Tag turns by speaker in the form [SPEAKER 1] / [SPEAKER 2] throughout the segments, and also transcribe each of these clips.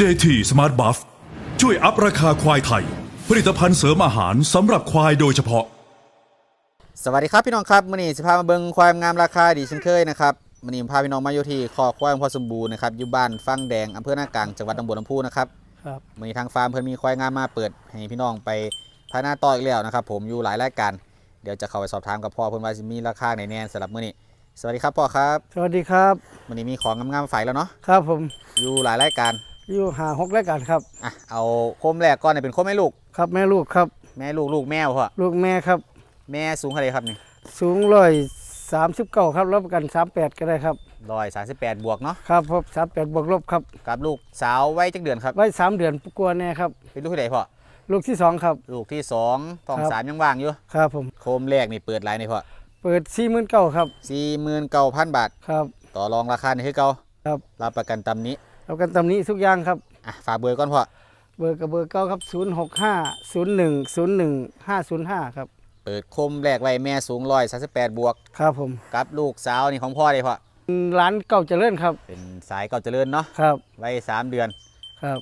[SPEAKER 1] JT Smart Buff ช่วยอัพราคาควายไทย ผลิตภัณฑ์เสริมอาหารสำหรับควายโดยเฉพาะ
[SPEAKER 2] สวัสดีครับพี่น้องครับมื่อนี้สิพามาเบิ่งควายงามราคาดีเช่นเคยนะครับมื่อนี้พาพี่น้องมาอยู่ที่คอกควายของพ่อสมบูรณ์นะครับอยู่บ้านฟังแดงอำเภอหน้ากลางจังหวัดหนองบัวลำพูนะครับ
[SPEAKER 3] ครับ
[SPEAKER 2] มื่อนี้ทางฟาร์มเพิ่นมีควายงามมาเปิดให้พี่น้องไปพาหน้าต่ออีกแล้วนะครับ ผมอยู่หลายรายการเดี๋ยวจะเข้าไปสอบถามกับพ่อเพิ่นว่าสิมีราคาไหนแน่สำหรับมื่อนี้สวัสดีครับพ่อครับ
[SPEAKER 3] สวัสดีครับ
[SPEAKER 2] มื่อนี้มีของงามๆมาฝากแล้วเนาะ
[SPEAKER 3] ครับผม
[SPEAKER 2] อยู่หลายรายการ
[SPEAKER 3] อยู่หาหกรายการครับ
[SPEAKER 2] อะเอาโคมแรกก่อนเนี่ยเป็นโคมแม่ลูก
[SPEAKER 3] ครับแม่ลูกครับ
[SPEAKER 2] แม่ลูกลูกแม่พ่อ
[SPEAKER 3] ลูกแม่ครับ
[SPEAKER 2] แม่สูงเท่าไหร่ครับนี่
[SPEAKER 3] สูงร้อยสามสิบเก้าครับรับประกันสามแปดก็ได้ครับ
[SPEAKER 2] ร้อยสามสิบแปดบวกเนาะ
[SPEAKER 3] ครับพบสามแปดบวกลบครับ
[SPEAKER 2] กับลูกสาวไว้จักเดือนครับ
[SPEAKER 3] ไว้สามเดือนกลัวาแน่ครับ
[SPEAKER 2] เป็นลูกที่ไหนพ่อ
[SPEAKER 3] ลูกที่สองครับ
[SPEAKER 2] ลูกที่สองท้อง
[SPEAKER 3] ครับ
[SPEAKER 2] สามยังว่างอยู่
[SPEAKER 3] ครับผม
[SPEAKER 2] โคมแรกนี่เปิดไรนี่พ่อ
[SPEAKER 3] เปิดสี่หมื่นเก้าครับ
[SPEAKER 2] สี่หมื่นเก้าพันบาท
[SPEAKER 3] ครับ
[SPEAKER 2] ต่อรองราคานี่คือเก่า
[SPEAKER 3] ครับ
[SPEAKER 2] รับประกันตำนี้
[SPEAKER 3] เอากันตำนี้ทุกอย่างครับ
[SPEAKER 2] อะฝากเบอร์ก่อนพ่อ
[SPEAKER 3] เบอร์กับเบอร์เก้าครับศูนย์หกห้าศูนย์หนึ่งศูนย์หนึ่งห้าศูนย์ห้าครับ
[SPEAKER 2] เปิดโคมแรกไว้แม่สูงร้อยสามสิบแปดบวก
[SPEAKER 3] ครับผม
[SPEAKER 2] กับลูกสาวนี่ของพ่อเลยพ่อ
[SPEAKER 3] ร้านเก่าเจริญครับ
[SPEAKER 2] เป็นสายเก่าเจริญเนาะ
[SPEAKER 3] ครับ
[SPEAKER 2] ไว้สามเดือน
[SPEAKER 3] ครับ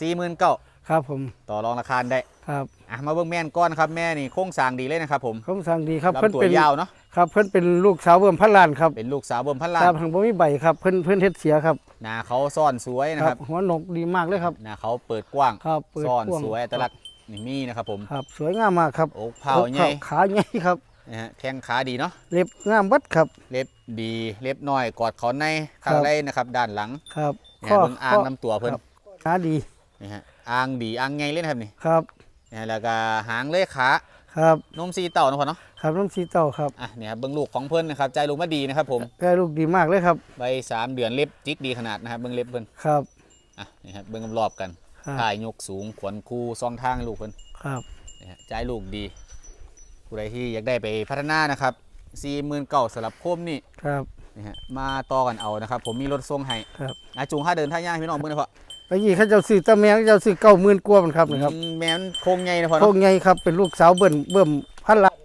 [SPEAKER 2] สี่หมื่นเก้า
[SPEAKER 3] ครับผม
[SPEAKER 2] ต่อรองราคาได้
[SPEAKER 3] ครับ
[SPEAKER 2] อะมาเบิ่งแม่นก้อนครับแม่นี่โค้งสร้างดีเลยนะครับผม
[SPEAKER 3] เขาสั่งดีครับ
[SPEAKER 2] ลำ
[SPEAKER 3] เพิ่น
[SPEAKER 2] ตัว
[SPEAKER 3] เป็น
[SPEAKER 2] ยาวเนาะ
[SPEAKER 3] ครับเพิ่นเป็นลูกสาวเบิ่มพันล้านครับ
[SPEAKER 2] เป็นลูกสาวเบิ่มพันล้า
[SPEAKER 3] ครั
[SPEAKER 2] น
[SPEAKER 3] บทางบ่มีใบครับเพิ่นเพิ่นเฮ็ดเสียครับ
[SPEAKER 2] หน้าเขาซ่อนสวยนะครับ
[SPEAKER 3] หัวหนกดีมากเลยครับ
[SPEAKER 2] หน้าเขาเปิดกว้าง
[SPEAKER 3] ครับเปิด
[SPEAKER 2] ซ่อน
[SPEAKER 3] กว้าง
[SPEAKER 2] สวยอัตลักษณ์นี่มีนะครับผม
[SPEAKER 3] ครับสวยงามมากครับ
[SPEAKER 2] อกเผาใหญ่
[SPEAKER 3] อกขาใหญ่ครับ
[SPEAKER 2] นะฮะแข้งขาดีเนาะ
[SPEAKER 3] เล็บงามเบัดครับ
[SPEAKER 2] เล็บดีเล็บน้อยกอดเขาใน
[SPEAKER 3] ครั
[SPEAKER 2] ข้าง
[SPEAKER 3] บ
[SPEAKER 2] ในนะครับ ด้านหลัง
[SPEAKER 3] ครับ
[SPEAKER 2] เนี่ยเบิ่งอ่างลำตัวเพิ่น
[SPEAKER 3] ครับขาดี
[SPEAKER 2] นี่ฮะอ่างดีอ่างไงเล่นครับนี่
[SPEAKER 3] ครับ
[SPEAKER 2] เนี่ยแล้วก็หางเลขขา
[SPEAKER 3] ครับ
[SPEAKER 2] นมซีเต่านะพ่อเนาะ
[SPEAKER 3] ครับน้องสีเต้าครับ
[SPEAKER 2] อะเนี่ยเบิ่งลูกของเพิ่นนะครับใจลูกมาดีนะครับผม
[SPEAKER 3] ได้ลูกดีมากเลยครับ
[SPEAKER 2] ใบสามเดือนเล็บจิกดีขนาดนะครับเบิ่งเล็บเพิ่น
[SPEAKER 3] ครับ
[SPEAKER 2] อะนี่ครับเบิ่งรอบๆกัน
[SPEAKER 3] ครับ
[SPEAKER 2] ถ่ายยกสูงขวนคูซองทางให้ลูกเพิ่น
[SPEAKER 3] ครับ
[SPEAKER 2] นะฮะใจลูกดีผู้ใดที่อยากได้ไปพัฒนานะครับสี่หมื่นเก้าสำหรับโคมนี่
[SPEAKER 3] ครับ
[SPEAKER 2] นะฮะมาต่อกันเอานะครับ ผมมีรถส่งให้
[SPEAKER 3] ครับ
[SPEAKER 2] อาจูงค่าเดินท่าย่างให้พี่น้องเบิ่งหนะพ่อ
[SPEAKER 3] ไปยี่เขาเจ้าซื้อตะแมงเขาเจ้าซื้อเก้าหมื่นกว่ามันครับนะครับ
[SPEAKER 2] อืมแม่นโค้งใหญ่นะพ่อ
[SPEAKER 3] พว
[SPEAKER 2] เนาะ
[SPEAKER 3] กใหญ่ครับเป็นลูกสาวเบิ่นเบิ่มพันล้าน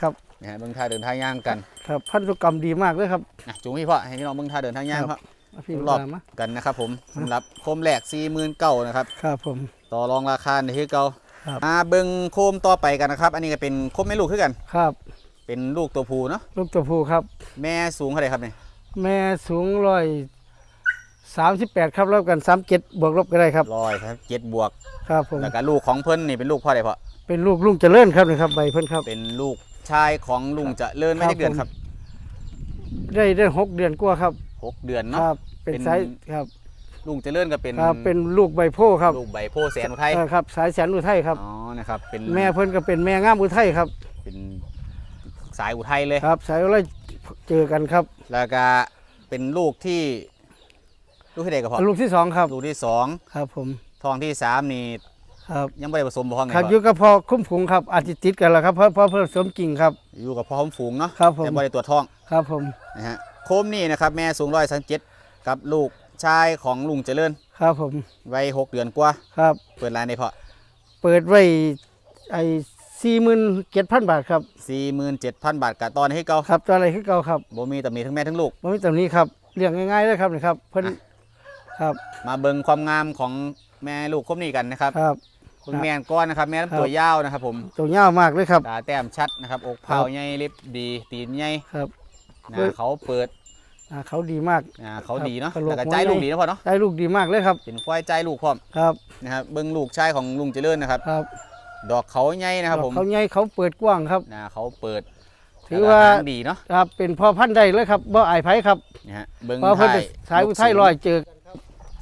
[SPEAKER 3] ครับ
[SPEAKER 2] นะฮะเบิ่งท่าเดินท่าย่างกัน
[SPEAKER 3] ครับพันธุกรรมดีมากเลยครับ
[SPEAKER 2] อะจูงพี่พ่อให้พี่น้องเบิ่งท่าเดินท่าย่าง
[SPEAKER 3] ครับ
[SPEAKER 2] พ่อ
[SPEAKER 3] พี่
[SPEAKER 2] รอบ
[SPEAKER 3] มามา
[SPEAKER 2] กันนะครับผมสำหรับโคมแรกสี่หมื่นเก้านะครับ
[SPEAKER 3] ครับผม
[SPEAKER 2] ต่อรองราคาในที่เก่า
[SPEAKER 3] ครับ
[SPEAKER 2] มาเบิ่งโคมต่อไปกันนะครับ อันนี้ก็เป็นโคมแม่ลูกคือกัน
[SPEAKER 3] ครับ
[SPEAKER 2] เป็นลูกตัวผู้เนาะ
[SPEAKER 3] ลูกตัวผู้ครับ
[SPEAKER 2] แม่สูงเท่าไหร่ครับเนี่ย
[SPEAKER 3] แม่สูงร้อยสามสิบแปดครับแล้วกันสามเจ็ดบวกลบก็ได้ครับ
[SPEAKER 2] ร้อยครับเจ็ดบวก
[SPEAKER 3] ครับผม
[SPEAKER 2] แล้วก็ลูกของเพิ่นนี่เป็นลูกพ่อใดพ่อ
[SPEAKER 3] เป็นลูกลุงเจริญครับนะครับใบเพิ่นครับ
[SPEAKER 2] เป็นลูก ชายของลุงเจะเลินไม่
[SPEAKER 3] ครับ
[SPEAKER 2] ได้เดือนครับ
[SPEAKER 3] ได้ได้หกเดือนกว่าครับ
[SPEAKER 2] หกเดือน
[SPEAKER 3] ค
[SPEAKER 2] เนาะ
[SPEAKER 3] รับเป็น
[SPEAKER 2] เป็น
[SPEAKER 3] สายครับ
[SPEAKER 2] ลุงเจะเลินก็เป็น
[SPEAKER 3] ครับเป็นลูกใบโพธิ์ครับ
[SPEAKER 2] ลูกใบโพธิ์แสนอุทัย
[SPEAKER 3] เออครับ สายแสนอุทัยครับ
[SPEAKER 2] อ๋อนะครับเป็น
[SPEAKER 3] แม่เพิ่นก็เป็นแม่งามอุทัยครับ
[SPEAKER 2] เป็นสายอุทัยเลย
[SPEAKER 3] ครับ สายอุทัยเจอกันครับ
[SPEAKER 2] แล้วก็เป็นลูกที่ ลูกที่ใดก็พอ
[SPEAKER 3] ลูกที่สองครับ
[SPEAKER 2] ลูกที่สอง
[SPEAKER 3] ครับผม
[SPEAKER 2] ทองที่สามนี่
[SPEAKER 3] ครับ
[SPEAKER 2] ยังไม่ได้ผสมบ่ห้องไง
[SPEAKER 3] ครับ
[SPEAKER 2] พ่
[SPEAKER 3] อยู่กับพ่อคุ้มผงครับอาจจะติดกันแล้วครับเพราะเพราะเพิ่นสมจริงครับ
[SPEAKER 2] อยู่กับพ่อหอมฝูงเนาะ
[SPEAKER 3] ครับผม
[SPEAKER 2] แต่ไม่ได้ตรวจท้อง
[SPEAKER 3] ครับผม
[SPEAKER 2] นะฮะโคมนี่นะครับแม่สูงร้อยสันเจ็ดกับลูกชายของลุงเจริญ
[SPEAKER 3] ครับผม
[SPEAKER 2] วัยหกเดือนกว่า
[SPEAKER 3] ครับ
[SPEAKER 2] เปิดร้านในเพาะ
[SPEAKER 3] เปิดไว้ไอ้สี่หมื่นเจ็ดพันบาทครับ
[SPEAKER 2] สี่หมื่นเจ็ดพันบาทกับตอนให้เก่า
[SPEAKER 3] ครับตัวอะไรคือเก่าครับ
[SPEAKER 2] บ่มีตำหนิทั้งแม่ทั้งลูก
[SPEAKER 3] บ่มีตรงนี้ครับเรียงง่ายๆเลยครับนี่ครับเพิ่น
[SPEAKER 2] อะ
[SPEAKER 3] ครับ
[SPEAKER 2] มาเบิ่งความงามของแม่ลูกคมนี่กันนะครับ
[SPEAKER 3] ครับ
[SPEAKER 2] เบิ่งแม่นก้อนนะครับ แม่
[SPEAKER 3] ครับ
[SPEAKER 2] ลำตัวยาวนะครับผม
[SPEAKER 3] ตัวยาวมากเลยครับ
[SPEAKER 2] ตาแต้มชัดนะครับ อกเผา
[SPEAKER 3] ครับ
[SPEAKER 2] ใหญ่เล็บดีตีนใหญ่
[SPEAKER 3] ครับ
[SPEAKER 2] ห
[SPEAKER 3] เฮ้
[SPEAKER 2] น้ายเขาเปิด
[SPEAKER 3] อ่าเขาดีมาก
[SPEAKER 2] หน้าเขา
[SPEAKER 3] ครับ
[SPEAKER 2] ดีเนาะ
[SPEAKER 3] กระโหลก
[SPEAKER 2] แล้วก็ใจ
[SPEAKER 3] หัวใหญ่
[SPEAKER 2] ลูกดีนะพ่อเนาะ
[SPEAKER 3] ได้ลูกดีมากเลยครับ
[SPEAKER 2] เป็นควายใจลูกพร้อม
[SPEAKER 3] ครับ
[SPEAKER 2] นะครับเบิ่งลูกชายของลุงเจริญนะครับ
[SPEAKER 3] ครับ
[SPEAKER 2] ดอกเขาใหญ่นะครับผม
[SPEAKER 3] เขาใหญ่เขาเปิดกว้างครับ
[SPEAKER 2] หน้าเขาเปิด
[SPEAKER 3] ถือว่า
[SPEAKER 2] แล้วก็หงดีเนาะ
[SPEAKER 3] ครับเป็นพ่อพันธุ์ได้เลยครับบ่อายไผครับ
[SPEAKER 2] นะฮะเบิ่ง
[SPEAKER 3] เพราะเพิ่น
[SPEAKER 2] ท้า
[SPEAKER 3] เป็นสายอุทัยลอยเจอกัน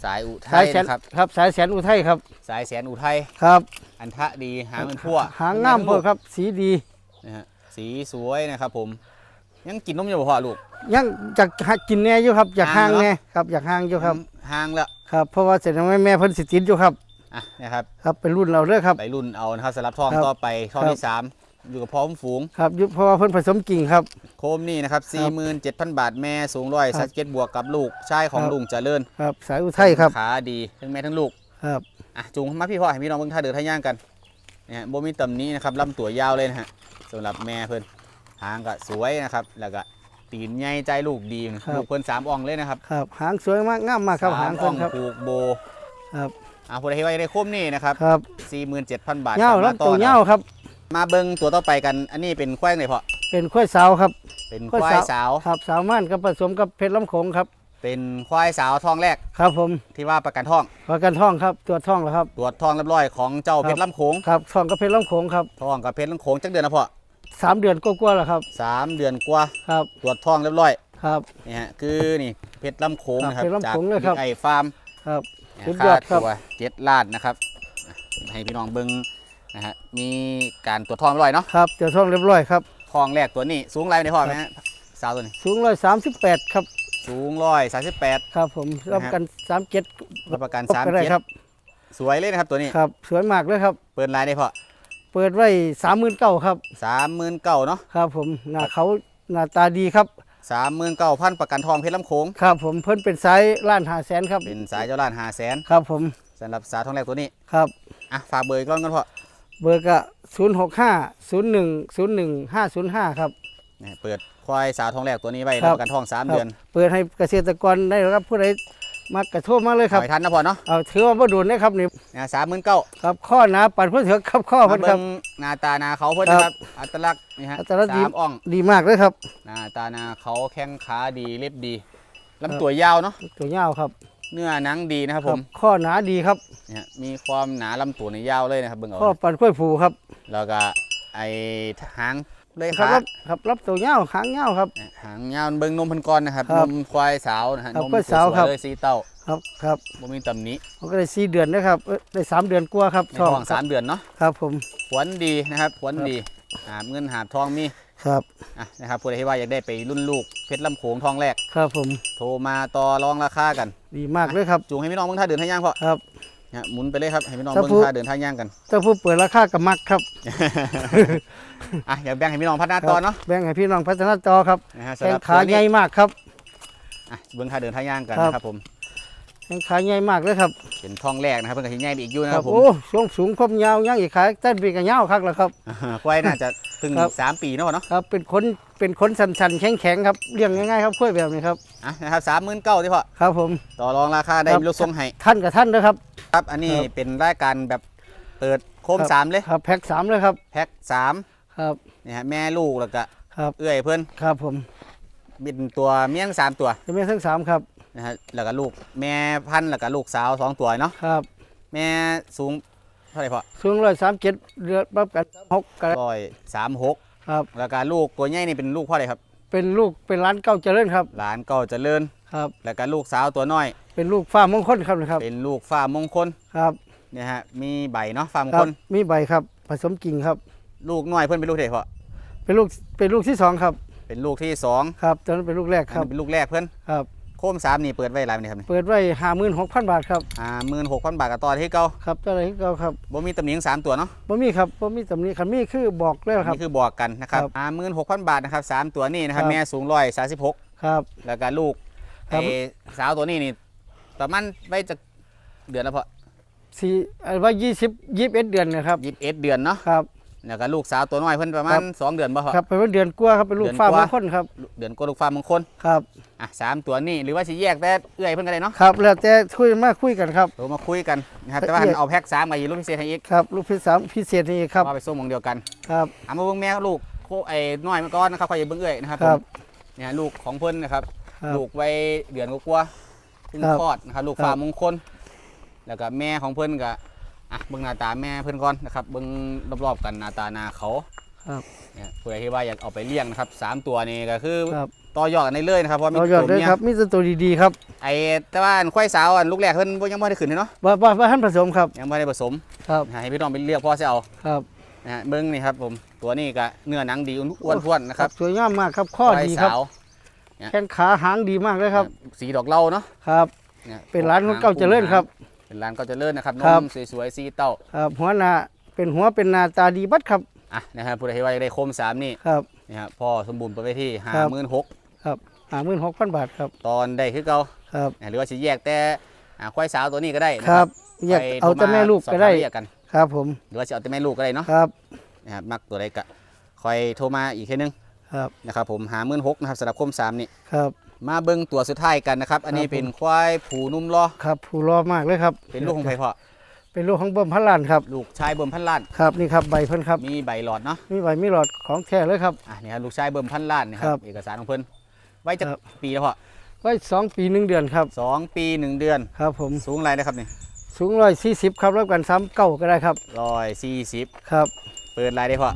[SPEAKER 2] สายอุ
[SPEAKER 3] สา
[SPEAKER 2] ทั
[SPEAKER 3] ย
[SPEAKER 2] ย
[SPEAKER 3] แสน
[SPEAKER 2] นะครับ
[SPEAKER 3] ครับ สายแสนอุทัยครับ
[SPEAKER 2] สายแสนอุทัย
[SPEAKER 3] ครับ
[SPEAKER 2] อันทะดีหางเป็นพั่ว
[SPEAKER 3] หางงามพอครับ สีดี
[SPEAKER 2] นะฮะสีสวยนะครับผม ยังกินนมอยู่บ่พ่อลูก
[SPEAKER 3] ยังอยากหากินแน่อยู่ครับอยาก
[SPEAKER 2] ห่า
[SPEAKER 3] ห่างง
[SPEAKER 2] เนอะ
[SPEAKER 3] แน่ครับอยากห่างอยู่ครับ
[SPEAKER 2] ห่างแล้ว
[SPEAKER 3] ครับ เพราะว่าเสร็จแล้วแม่แม่เพิ่นสิติดอยู่ครับ
[SPEAKER 2] อะนะครับ
[SPEAKER 3] ครับเป็นรุ่นเราเด้อครับ
[SPEAKER 2] ไปรุ่นเอานะครับสำหรับทอง
[SPEAKER 3] ครับ
[SPEAKER 2] ต่อไปทอง
[SPEAKER 3] ครับ
[SPEAKER 2] ที่สาม อยู่กับพร้อมฝูง
[SPEAKER 3] ครับยุเพราะว่าเพิ่นผสมกิ่งครับ
[SPEAKER 2] โคมนี่นะครับ 47,000 บาทแม่สูงร้อย
[SPEAKER 3] ครั
[SPEAKER 2] สั
[SPEAKER 3] บ
[SPEAKER 2] กเก็ตบวกกับลูกชายของ
[SPEAKER 3] ครับ
[SPEAKER 2] ลุงเจริญ
[SPEAKER 3] ครับ สายอุทัยครับ
[SPEAKER 2] ขาดีทั้งแม่ทั้งลูก
[SPEAKER 3] ครับ
[SPEAKER 2] อะจูงมาพี่พ่อให้พี่น้องเบิ่งท่าเดินท่าย่างกันนะฮะบ่มีตำหนี้นะครับลำตัวยาวเลยนะฮะสำหรับแม่เพิ่นหางก็สวยนะครับ แล้วก็ตีนใหญ่ใจลูกดีลูกเพิ่นสามอ่องเลยนะครับ
[SPEAKER 3] ครับ หางสวยมากงามมากครับหาง
[SPEAKER 2] สม
[SPEAKER 3] เพิ่น
[SPEAKER 2] อ่
[SPEAKER 3] ครับ
[SPEAKER 2] ผูกโบ
[SPEAKER 3] ครับ
[SPEAKER 2] อ่าผู้ใดที่ว่าจะได้คุ้มนี่นะครับ
[SPEAKER 3] ครับ
[SPEAKER 2] 47,000 บาท
[SPEAKER 3] เหย้า
[SPEAKER 2] สมรถ
[SPEAKER 3] ลำตัว
[SPEAKER 2] ต่อ
[SPEAKER 3] เหย้าครับ
[SPEAKER 2] มาเบิ่งตัวต่อไปกัน อันนี้เป็นควายไหนพอ
[SPEAKER 3] เป็นควายสาวครับ
[SPEAKER 2] เป็นควายสาว
[SPEAKER 3] ครับสาวม่านกับผสมกับเพชรลำโขงครับ
[SPEAKER 2] เป็นควายสาวทองแรก
[SPEAKER 3] ครับผม
[SPEAKER 2] ที่ว่าประกันทอง
[SPEAKER 3] ประกันท่องครับตัวจท่องแล้วครับ
[SPEAKER 2] ตรวจทองเรียบร้อยของเจ้า
[SPEAKER 3] ครับ
[SPEAKER 2] เพชรลำโขง
[SPEAKER 3] ครับท่องกับเพชรลำโขงครับ
[SPEAKER 2] ทองกับเพชรลำโขงจักเดือนนะพ่อ
[SPEAKER 3] สามเดือนก็กว่าๆแล้วครับ
[SPEAKER 2] สามเดือนกว่า
[SPEAKER 3] ครับ
[SPEAKER 2] ตรวจทองเรียบร้อย
[SPEAKER 3] ครับ
[SPEAKER 2] นี่ฮะคือนี่เพชรลำโขงนะครับ
[SPEAKER 3] เพชรลำ
[SPEAKER 2] จาก
[SPEAKER 3] โขงเลยครับ
[SPEAKER 2] ไอฟาร์ม
[SPEAKER 3] ครับ
[SPEAKER 2] นะ
[SPEAKER 3] สุดย
[SPEAKER 2] ค่า
[SPEAKER 3] อดครับ
[SPEAKER 2] ตัวเจ็ดล้านนะครับอะให้พี่น้องเบิ้ง นะฮะมีการตรวจทองเรียบร้อยเนาะ
[SPEAKER 3] ครับตัวจท่องเรียบร้อยครับ
[SPEAKER 2] ทองแรกตัวนี้สูงไรในพ่อไหมฮะสาวตัวนี้
[SPEAKER 3] สูงร้อยสามสิบแปดครับ
[SPEAKER 2] สูงร้อยสามสิบแปด
[SPEAKER 3] ครับผมรับกันสามเจ็ด
[SPEAKER 2] รับประกัน
[SPEAKER 3] ครบ
[SPEAKER 2] สาม
[SPEAKER 3] ก็ได้
[SPEAKER 2] เจ็ด
[SPEAKER 3] ครับ
[SPEAKER 2] สวยเลยนะครับตัวนี้
[SPEAKER 3] ครับสวยมากเลยครับ
[SPEAKER 2] เปิดรายได้พ่อ
[SPEAKER 3] เปิดไว้สามหมื่นเก้าครับ
[SPEAKER 2] สามหมื่นเก้าเนาะ
[SPEAKER 3] ครับผมหน้าเขาหน้าตาดีครับ
[SPEAKER 2] สามหมื่นเก้าพันประกันทองเพชรลำโขง
[SPEAKER 3] ครับผมเพิ่นเป็นไซส์ล้านห้าแสนครับ
[SPEAKER 2] เป็นสายเจ้าล้านห้าแสน
[SPEAKER 3] ครับผม
[SPEAKER 2] สำหรับสาวทองแรกตัวนี้
[SPEAKER 3] ครับ
[SPEAKER 2] อะฝากเบอร์อีกรอบกันพ่อ
[SPEAKER 3] เบอร์ก็ศูนย์หกห้าศูนย์หนึ่งศูนย์หนึ่งห้าศูนย์ห้าครับ
[SPEAKER 2] นี่เปิดควายสาวทองแรกตัวนี้ไว้
[SPEAKER 3] ครั
[SPEAKER 2] รับ บประกันทองสาม
[SPEAKER 3] ครับ
[SPEAKER 2] เดือน
[SPEAKER 3] เปิดให้เกษตรกรได้รับผู้ใดมากระโทษมาเลยครับ
[SPEAKER 2] ขอให้ทันนะพ่อเนาะ
[SPEAKER 3] เอาถือว่าบ่โดนนะครับนี่
[SPEAKER 2] สามหมื่นเก้า
[SPEAKER 3] ครับข้อหนาปัดเพื่อเถือะครับข้อ
[SPEAKER 2] มา
[SPEAKER 3] เพิ่นค
[SPEAKER 2] เบิ่
[SPEAKER 3] รับ
[SPEAKER 2] งหน้าตาหนาเขาเพิ่น
[SPEAKER 3] ค
[SPEAKER 2] นะ
[SPEAKER 3] รับ
[SPEAKER 2] ครับ อัตลักษณ์นี่ฮะ
[SPEAKER 3] อัตลักษณ์ดี
[SPEAKER 2] สามอ่อง
[SPEAKER 3] ดีมากเลยครับ
[SPEAKER 2] หน้าตาหนาเขาแข้งขาดีเล็บดีลำตัวยาวเนาะ
[SPEAKER 3] ตัวยาวครับ
[SPEAKER 2] เนื้อหนังดีนะครับผม
[SPEAKER 3] ข้อหนาดีครับ
[SPEAKER 2] นี่ฮะมีความหนาลำตัวในยาวเลยนะครับเบิ่งเอา
[SPEAKER 3] ข้อปันกล้วยผูครับ
[SPEAKER 2] แล้วก็ไอหางเลย
[SPEAKER 3] ครับ
[SPEAKER 2] ขา
[SPEAKER 3] รับครับรับตัวยาวหางยาวครับ
[SPEAKER 2] หางยาวเบิ่งนมเพันก้อนนะครับ
[SPEAKER 3] ครั
[SPEAKER 2] น
[SPEAKER 3] บ
[SPEAKER 2] มควายสาวนะฮะ
[SPEAKER 3] ครับ
[SPEAKER 2] นม
[SPEAKER 3] ควายสาว
[SPEAKER 2] สวย
[SPEAKER 3] ครับ
[SPEAKER 2] ๆเลยสีเต้า
[SPEAKER 3] ครับครับ
[SPEAKER 2] บ่มีตำหนิ
[SPEAKER 3] ผมก็ได้สี่เดือนนะครับเอ้ยได้สามเดือนกว่าครับ
[SPEAKER 2] ใน
[SPEAKER 3] ช่อง
[SPEAKER 2] ท้องสามเดือนเนาะ
[SPEAKER 3] ครับผม
[SPEAKER 2] ขวนดีนะครับขวน
[SPEAKER 3] ครับ
[SPEAKER 2] ดีหาบเงินหาบทองมี
[SPEAKER 3] ครับ
[SPEAKER 2] อะนะครับผู้ใดที่ว่าอยากได้ไปรุ่นลูกเพชรลำโขงทองแรก
[SPEAKER 3] ครับผม
[SPEAKER 2] โทรมาต่อรองราคากัน
[SPEAKER 3] ดีมากเลยครับ
[SPEAKER 2] จูงให้พี่น้องเบิ่งท่าเดินท่าย่างพอ
[SPEAKER 3] ครับ
[SPEAKER 2] เนี่ยหมุนไปเลยครับให้พี่น้อง
[SPEAKER 3] ครับ
[SPEAKER 2] เบิ่ง
[SPEAKER 3] ผู้
[SPEAKER 2] ท่าเดินท่าย่างกัน
[SPEAKER 3] ถ้าผู้เปิดราคากับมักครับ
[SPEAKER 2] อะอย่าแบ่งให้พี่น้องพัฒนาต่อเนาะ
[SPEAKER 3] แบ่งให้พี่น้องพัฒนาต่อครับ
[SPEAKER 2] นะฮะ
[SPEAKER 3] แข้
[SPEAKER 2] สำห
[SPEAKER 3] ง
[SPEAKER 2] รับ
[SPEAKER 3] ขา
[SPEAKER 2] ตัวนี้
[SPEAKER 3] ใหญ่มากครับ
[SPEAKER 2] อะเบิ่งท่าเดินท่าย่างกัน
[SPEAKER 3] ครับ
[SPEAKER 2] นะครับผม
[SPEAKER 3] แข้งขาใหญ่มากเลยครับ
[SPEAKER 2] เป็นทองแรกนะครับเพิ่นก็สิใหญ่ไปอีกอยู่นะครับผม
[SPEAKER 3] โอ้สูงสูงความยาวยังอีกขาต้นปีกยาวครับแล้วครับ
[SPEAKER 2] อ่าควายน่าจะถึง
[SPEAKER 3] ครับ
[SPEAKER 2] สามปีเนาะพ่อเนาะ
[SPEAKER 3] ครับเป็นคนเป็นคนสันๆแข็งแข็งๆครับเลี้ยงง่ายๆครับกล้วยแบบนี้ครับ
[SPEAKER 2] อะนะครับสามหมื่นเก้าที่พอ
[SPEAKER 3] ครับผม
[SPEAKER 2] ต่อรองราคาได้
[SPEAKER 3] ครับ
[SPEAKER 2] มีลูกทรงให้
[SPEAKER 3] ท่านกับท่านนะครับ
[SPEAKER 2] ครับอันนี้
[SPEAKER 3] ครับ
[SPEAKER 2] เป็นรายการแบบเปิดโคม
[SPEAKER 3] ครับ
[SPEAKER 2] สามเลย
[SPEAKER 3] ครับแพ็กสามเลยครับ
[SPEAKER 2] แพ็คสาม
[SPEAKER 3] ครับ
[SPEAKER 2] นี่ฮะแม่ลูกแล้วก็
[SPEAKER 3] ครับ
[SPEAKER 2] เอื้อยเพิ่น
[SPEAKER 3] ครับผม
[SPEAKER 2] เป็นตัวเมียงสามตัว
[SPEAKER 3] จะมีทั้งสามครับ
[SPEAKER 2] นะฮะแล้วก็ลูกแม่พันธุ์แล้วก็ลูกสาวสองตัวเนาะ
[SPEAKER 3] ครับ
[SPEAKER 2] แม่สูงเท่าไหร่พอ
[SPEAKER 3] สูงร้อยสามเจ็ดเดือดปั๊บกันหกกัน
[SPEAKER 2] ร้อยสามหก
[SPEAKER 3] ครับ
[SPEAKER 2] แล้วก็ลูกตัวใหญ่นี่เป็นลูกพ่ออะไรครับ
[SPEAKER 3] เป็นลูกเป็นร้านเก้าเจริญครับ
[SPEAKER 2] หลานก็เจริญ
[SPEAKER 3] ครับ
[SPEAKER 2] แล้วก็ลูกสาวตัวน้อย
[SPEAKER 3] เป็นลูกฟ้ามงคลครับนะครับ
[SPEAKER 2] เป็นลูกฟ้ามงคล
[SPEAKER 3] ครับ
[SPEAKER 2] เนี่ยฮะมีใบเนาะฟ้ามง
[SPEAKER 3] ครั
[SPEAKER 2] ค
[SPEAKER 3] บ
[SPEAKER 2] ล
[SPEAKER 3] มีใบครับผสมกิ่งครับ
[SPEAKER 2] ลูกน้อยเพิ่นเป็นลูกเท่าไหร่พอ
[SPEAKER 3] เป็นลูกเป็นลูกที่สองครับ
[SPEAKER 2] เป็นลูกที่สอง
[SPEAKER 3] ครับตอนนั้นเป็นลูกแรก
[SPEAKER 2] อัน
[SPEAKER 3] ครับ
[SPEAKER 2] นี้เป็นลูกแรกเพิ่น
[SPEAKER 3] ครับ
[SPEAKER 2] โคมสามนี่เปิดไว้หลายปานใดครับนี่
[SPEAKER 3] เปิดไว้ห้าหมื่นหกพันบาทครับ
[SPEAKER 2] อ่าหมื่นหกพันบาทกับต่อที่เก่า
[SPEAKER 3] ครับเจ้าอะไรที่เก่าครับ
[SPEAKER 2] บ่มีตำหนิทั้งสามตัวเนาะ
[SPEAKER 3] บ่มีครับบ่มีตำหนิคันมีคือบอกแล้วครับ
[SPEAKER 2] นี่คือบอกกันนะครับ
[SPEAKER 3] ครับ
[SPEAKER 2] อ่าหมื่นหกพันบาทนะครับสามตัวนี่นะครับ
[SPEAKER 3] ครับ
[SPEAKER 2] แม่สูงร้อยสาสิบหก
[SPEAKER 3] ครับ
[SPEAKER 2] แล้วก็ลูก
[SPEAKER 3] ครั
[SPEAKER 2] ไอ้
[SPEAKER 3] บ
[SPEAKER 2] สาวตัวนี้นี่ประมาณไว้จะเดือนละพอ
[SPEAKER 3] สี่อันว่ายี่สิบยี่สิบเอ็ดเดือนนะครับ
[SPEAKER 2] ยี่สิบเอ็ดเดือนเนาะ
[SPEAKER 3] ครับ
[SPEAKER 2] แล้วก็ลูกสาวตัวน้อยเพิ่นประมา
[SPEAKER 3] ครั
[SPEAKER 2] ณ
[SPEAKER 3] บ
[SPEAKER 2] สองเดือนบ่พอ
[SPEAKER 3] ครับเป็นว่าเดือนกว่าครับเป็นลูก
[SPEAKER 2] เดือน
[SPEAKER 3] ฟ้ากม
[SPEAKER 2] ว่า
[SPEAKER 3] งคลครับ
[SPEAKER 2] เดือนก็ลูกฟ้ามงคล
[SPEAKER 3] ครับ
[SPEAKER 2] อะสามตัวนี่หรือว่าสิแยกแต่เอื้อยเพิ่นก็ได้เนาะ
[SPEAKER 3] ครับแล้วแต่คุยมาคุยกันครับ
[SPEAKER 2] โทรมาคุยกันนะครับแต่ว่า
[SPEAKER 3] แยก
[SPEAKER 2] เอาแพ็คสามมาอีกลูกพิเศษให้อีก
[SPEAKER 3] ครับลูกพิเศษพิเศษนี่ครับ
[SPEAKER 2] ว่าไปส่งหมองเดียวกัน
[SPEAKER 3] ครับ
[SPEAKER 2] เอามาเบิ่งแม่ลูกโคไอ้น้อยมาก่อนนะครับค่อยอย่าเบิ่งเอื้อยนะครับ
[SPEAKER 3] ครับ
[SPEAKER 2] ผมเนี่ยลูกของเพิ่นนะครับ
[SPEAKER 3] ครับ
[SPEAKER 2] ลูกไว้เดือนกว่าๆเพิ่ง
[SPEAKER 3] ครับ
[SPEAKER 2] คลอดนะครับลูก
[SPEAKER 3] ครับ
[SPEAKER 2] ฟ้ามงคลแล้วก็แม่ของเพิ่นก็ อะเบิ่งหน้าตาแม่เพิ่นก่อนนะครับเบิ่งรอบๆกันหน้าตาหน้าเขา
[SPEAKER 3] ครับ
[SPEAKER 2] เนี่ยผู้ใดที่ว่าอยากเอาไปเลี้ยงนะครับสามตัวนี่ก็คือ
[SPEAKER 3] ครับ
[SPEAKER 2] ต่อยอดกันได้เลยนะครับเพราะมี
[SPEAKER 3] เราหยอด
[SPEAKER 2] ตัว
[SPEAKER 3] ด้วย
[SPEAKER 2] เมีย
[SPEAKER 3] ครับมีแต่ตัวดีๆครับ
[SPEAKER 2] ไอ้แต่ว่าอันควายสาวอันลูกแรกเพิ่นบ่ยังบ่ได้ขึ้นเลยเนาะ
[SPEAKER 3] ว่าว่าว่าท่านผสมครับ
[SPEAKER 2] ยังบ่ได้ผสม
[SPEAKER 3] ครับ
[SPEAKER 2] นะฮะให้พี่น้องไปเลือกพ่อสิเอา
[SPEAKER 3] ครับ
[SPEAKER 2] นะฮะเบิ่งนี่ครับผมตัวนี้ก็เนื้อหนังดีอ้วนท้วนนะครับ
[SPEAKER 3] สวยงามมากครับข้อ
[SPEAKER 2] ควาย
[SPEAKER 3] ดีครับ
[SPEAKER 2] สาว
[SPEAKER 3] แข้งขาหางดีมากเลยครับ
[SPEAKER 2] สีดอกเหล่าเนาะ
[SPEAKER 3] ครับ
[SPEAKER 2] ย
[SPEAKER 3] เป็นร้านของเก่าเจริญครับ
[SPEAKER 2] เป็นร้านเก่าเจริญนะครับน
[SPEAKER 3] ครับ
[SPEAKER 2] มสวยๆสีเต้า
[SPEAKER 3] ครับหัวหน้าเป็นหัวเป็นหน้าตาดีบัดครับ
[SPEAKER 2] อะนะครับผู้ใดที่ว่าอยากได้โคมสามนี่
[SPEAKER 3] ครับ
[SPEAKER 2] นี่ครับพ่อสมบูรณ์เปิดไปที่
[SPEAKER 3] ครั
[SPEAKER 2] ห้า
[SPEAKER 3] บ
[SPEAKER 2] หมื่นหก
[SPEAKER 3] ครับห้าหมื่นหกพันบาทครับ
[SPEAKER 2] ตอนได้คือเก่า
[SPEAKER 3] ครับ
[SPEAKER 2] นะหรือว่าสิแยกแต่อ่าควายสาวตัวนี้ก็ได้นะ
[SPEAKER 3] ค
[SPEAKER 2] ค
[SPEAKER 3] รั
[SPEAKER 2] รั
[SPEAKER 3] บบแยก
[SPEAKER 2] ไป
[SPEAKER 3] เอาแต่แม่ลูก
[SPEAKER 2] โทร
[SPEAKER 3] ก็ได้
[SPEAKER 2] สอบถามเรียกกัน
[SPEAKER 3] ครับผม
[SPEAKER 2] หรือว่าจะเอาแต่แม่ลูกก็ได้เนาะ
[SPEAKER 3] ครับ
[SPEAKER 2] นะครับมักตัวใดก็คอยโทรมาอีกแค่นึง
[SPEAKER 3] ครับ
[SPEAKER 2] นะครับผมหาหมื่นหกนะครับสำหรับโคมสามนี่
[SPEAKER 3] ครับ
[SPEAKER 2] มาเบิ่งตัวสุดท้ายกันนะครับ อันนี้
[SPEAKER 3] ครับผม
[SPEAKER 2] เป็นควายผูนุ่มล้อ
[SPEAKER 3] ครับผู้รอมากเลยครับ
[SPEAKER 2] เป็นลูกของไผ่พ่อ
[SPEAKER 3] เป็นลูกของเบิ่มพันล้านครับ
[SPEAKER 2] ลูกชายเบิ่มพันล้าน
[SPEAKER 3] ครับนี่ครับใบเพิ่นครับ
[SPEAKER 2] มีใบหลอดเนาะ
[SPEAKER 3] มีใบมีหลอดของแท้เลยครับ
[SPEAKER 2] อะนี่ครับลูกชายเบิ่มพันล้านนะค
[SPEAKER 3] ครั
[SPEAKER 2] รับบเอกสารของเพิ่นไว้จะ
[SPEAKER 3] ครับ
[SPEAKER 2] ปีแล้วพ่อ
[SPEAKER 3] ไว้สองปีหนึ่งเดือนครับ
[SPEAKER 2] สองปีหนึ่งเดือน
[SPEAKER 3] ครับผม
[SPEAKER 2] สูงอะไรนะครับนี่
[SPEAKER 3] สูงร้อยสี่สิบครับรับกันสามเก้าก็ได้ครับ
[SPEAKER 2] ร้อยสี่สิบ
[SPEAKER 3] ครับ
[SPEAKER 2] เปิดรายได้พ่อ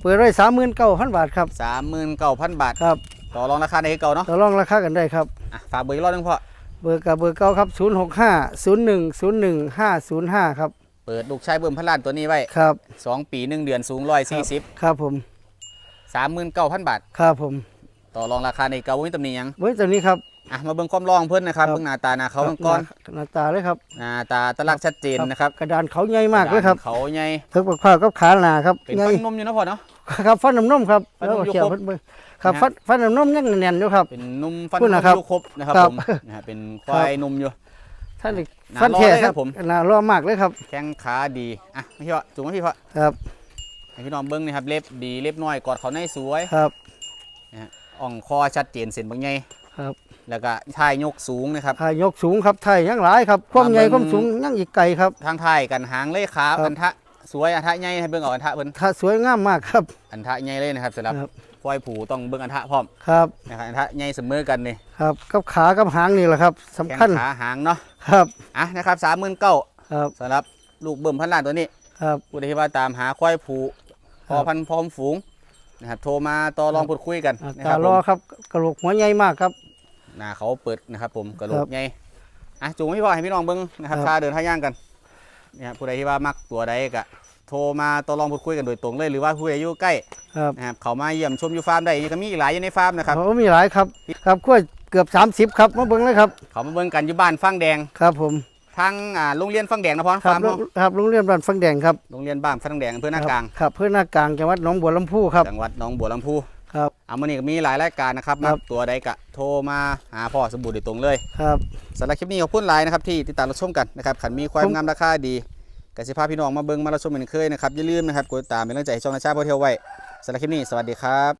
[SPEAKER 3] เปิดไว้สามหมื่นเก้าพันบาทครับ
[SPEAKER 2] สามหมื่นเก้าพันบาท
[SPEAKER 3] ครับ
[SPEAKER 2] ต่อรองราคาได้คือเก่าเนาะ
[SPEAKER 3] ต่อรองราคากันได้ครับ
[SPEAKER 2] อะฝากเบอร์อีกรอบหนึงพ่อ
[SPEAKER 3] เบอร์กับเบอร์เก้าครับศูนย์หกห้าศูนย์หนึ่งศูนย์หนึ่งห้าศูนย์ห้าครับ
[SPEAKER 2] เปิดลูกชายเบิ่มพันล้านตัวนี้ไว้
[SPEAKER 3] ครับ
[SPEAKER 2] สองปีหนึ่งเดือนสูงร้อยสี่สิบ
[SPEAKER 3] ครับผม
[SPEAKER 2] สามหมื่นเก้าพันบาท
[SPEAKER 3] ครับผม
[SPEAKER 2] ต่อรองราคาในเก่าไม่ตำหนิหยัง
[SPEAKER 3] เบอร์ตัวนี้ครับ
[SPEAKER 2] อะมาเบิ่งความรองเพิ่นนะครับ
[SPEAKER 3] ครับ
[SPEAKER 2] เบิ่งหน้าตาหน้าเขาเบิ่งก่อน
[SPEAKER 3] หน้าตาเลยครับ
[SPEAKER 2] หน้าตาตะลักชัดเจนนะครับ
[SPEAKER 3] กระดานเขาใหญ่มากเลยครับ
[SPEAKER 2] เขาใหญ่
[SPEAKER 3] เทิกบักพร้าวกับขาหนาครับ
[SPEAKER 2] เป็น
[SPEAKER 3] ใหญ่
[SPEAKER 2] ฟันนมอยู่เนาะพ่อเนาะ
[SPEAKER 3] ครับฟันน้ำนมครับ
[SPEAKER 2] ฟัน
[SPEAKER 3] แล้ว
[SPEAKER 2] นม
[SPEAKER 3] ก็
[SPEAKER 2] อยู่
[SPEAKER 3] เขียว
[SPEAKER 2] ครบ
[SPEAKER 3] เพิ่นเบิ่งครับ
[SPEAKER 2] นะฮะ
[SPEAKER 3] ฟันฟันน้ำนมยังแน่นๆอยู่ครับ
[SPEAKER 2] เป็นนุ่มฟัน
[SPEAKER 3] พูด
[SPEAKER 2] นม
[SPEAKER 3] นะครับ
[SPEAKER 2] ลูกครบนะครับ
[SPEAKER 3] ครับ
[SPEAKER 2] ผมนะฮะเป็นควายนุ่มอยู่
[SPEAKER 3] ท่านอีก
[SPEAKER 2] หน้า
[SPEAKER 3] ฟัน
[SPEAKER 2] รอ
[SPEAKER 3] แท้
[SPEAKER 2] เลย
[SPEAKER 3] ค
[SPEAKER 2] ครั
[SPEAKER 3] รับบ
[SPEAKER 2] ผม
[SPEAKER 3] หน้ารอมากเลยครับ
[SPEAKER 2] แข้งขาดีอะพี่พ่อจุงไหมพี่พ่อ
[SPEAKER 3] ครับ
[SPEAKER 2] ให้พี่น้องเบิ้งนี่ครับเล็บดีเล็บน้อยกอดเขาในสวย
[SPEAKER 3] ครับ
[SPEAKER 2] นะฮะอ่องคอชัดเจนเส้นบางใหญ่
[SPEAKER 3] ครับ
[SPEAKER 2] แล้วก็ท้ายยกสูงนะครับ
[SPEAKER 3] ถ่ายยกสูงครับไทยยังหลายครับความใหญ่
[SPEAKER 2] มา
[SPEAKER 3] ค
[SPEAKER 2] เบิ่
[SPEAKER 3] วางมสูงยังอีกไกลครับ
[SPEAKER 2] ทางท้ายกันหางเลยขา
[SPEAKER 3] ครับ
[SPEAKER 2] อันทะสวยอันทะใหญ่ให้เบิ้งเอาอันทะเพิ่น
[SPEAKER 3] ถ้าสวยงามมากครับ
[SPEAKER 2] อันทะใหญ่เลยนะครับสำหรับ
[SPEAKER 3] ครับ
[SPEAKER 2] ควายผูต้องเบิ้งอันทะพร้อม
[SPEAKER 3] ครับ
[SPEAKER 2] นะครับอันทะใหญ่เสมอกันนี่
[SPEAKER 3] ครับกับขากับหางนี่แหละครับสำ
[SPEAKER 2] แข้ง
[SPEAKER 3] คัญ
[SPEAKER 2] ขาหางเนาะ
[SPEAKER 3] ครับ
[SPEAKER 2] อะนะครับสามหมื่นเก้า
[SPEAKER 3] ครับ
[SPEAKER 2] สำหรับลูกเบิ่มพันล้านตัวนี้
[SPEAKER 3] ครับ
[SPEAKER 2] ผู้ใดที่ว่าตามหาควายผูพอ
[SPEAKER 3] ครับ
[SPEAKER 2] พันธุ์พร้อมฝูงนะครับโทรมาต่อรองพูดคุยกัน
[SPEAKER 3] อ่า
[SPEAKER 2] นะค
[SPEAKER 3] ตา
[SPEAKER 2] รับ
[SPEAKER 3] ร
[SPEAKER 2] ผ
[SPEAKER 3] อ
[SPEAKER 2] ม
[SPEAKER 3] ครับกระโหลกหัวใหญ่มากครับ
[SPEAKER 2] หน้าเขาเปิดนะครับ ผมกระโหล
[SPEAKER 3] ครั
[SPEAKER 2] ก
[SPEAKER 3] บ
[SPEAKER 2] ใหญ่อะจูงพี่พ่อให้พี่น้องเบิ้งนะครับ
[SPEAKER 3] ครับ
[SPEAKER 2] ท่าเดินท่าย่างกันเนี่ยผู้ใดที่ว่ามักตัวใดก็โทรมาต่อรองพูดคุยกันโดยตรงเลย หรือว่าผู้ใดอยู่ใกล้
[SPEAKER 3] ครับ
[SPEAKER 2] นะครับเขามาเยี่ยมชมอยู่ฟาร์มได้ยังก็มีอีกหลายอยู่ในฟาร์มนะครับ
[SPEAKER 3] โอ้มีหลายครับครับกล้วยเกือบ 30 ครับมาเบิ่งเลยครับ
[SPEAKER 2] เขามาเบิ่งกันอยู่บ้านฟังแดง
[SPEAKER 3] ครับผม
[SPEAKER 2] ทางอ่าโรงเรียนฟังแดงนะพ่อ
[SPEAKER 3] ครั
[SPEAKER 2] ฟา
[SPEAKER 3] บ
[SPEAKER 2] ร์ม
[SPEAKER 3] โร
[SPEAKER 2] เขา
[SPEAKER 3] งครับโรงเรียนบ้านฟังแดงครับ
[SPEAKER 2] โรงเรียนบ้านฟังแดงอำเภอหน้ากลาง
[SPEAKER 3] ครับเพื่อหน้ากลางจังหวัดหนองบัวลำพูครับ
[SPEAKER 2] จังหวัดหนองบัวลำพู
[SPEAKER 3] ครับ
[SPEAKER 2] เอามื่อนี้ก็มีหลายรายการนะครับ
[SPEAKER 3] ครั
[SPEAKER 2] มา
[SPEAKER 3] บ
[SPEAKER 2] ตัวใดกะโทรมาหาพ่อสมบูรณ์โดยตรงเลย
[SPEAKER 3] ครับ
[SPEAKER 2] สำหรับคลิปนี้ขอบคุณหลายนะครับที่ติดตามรับชมกันนะครับขันมีความ
[SPEAKER 3] ผม
[SPEAKER 2] งามราคาดีกสิภาพี่น้องมาเบิ่งมารับชมเหมือนเคยนะครับอย่าลืมนะครับกดติดตามเป็นกำลังใจให้ช่องนาชาโพเทลไว้สำหรับคลิปนี้สวัสดีครับ